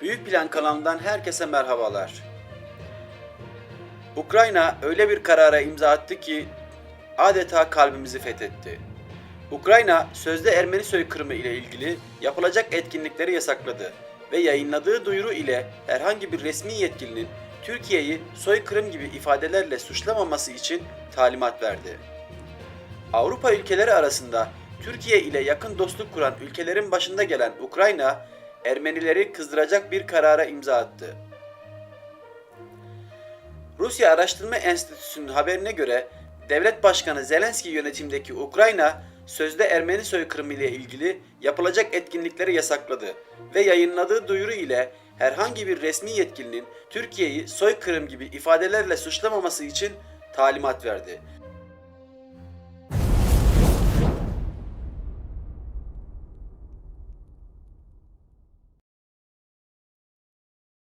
Büyük Plan kanalından herkese merhabalar. Ukrayna öyle bir karara imza attı ki adeta kalbimizi fethetti. Ukrayna sözde Ermeni soykırımı ile ilgili yapılacak etkinlikleri yasakladı ve yayınladığı duyuru ile herhangi bir resmi yetkilinin Türkiye'yi soykırım gibi ifadelerle suçlamaması için talimat verdi. Avrupa ülkeleri arasında Türkiye ile yakın dostluk kuran ülkelerin başında gelen Ukrayna, Ermenileri kızdıracak bir karara imza attı. Rusya Araştırma Enstitüsü'nün haberine göre Devlet Başkanı Zelenski yönetimdeki Ukrayna sözde Ermeni soykırımı ile ilgili yapılacak etkinlikleri yasakladı ve yayınladığı duyuru ile herhangi bir resmi yetkilinin Türkiye'yi soykırım gibi ifadelerle suçlamaması için talimat verdi.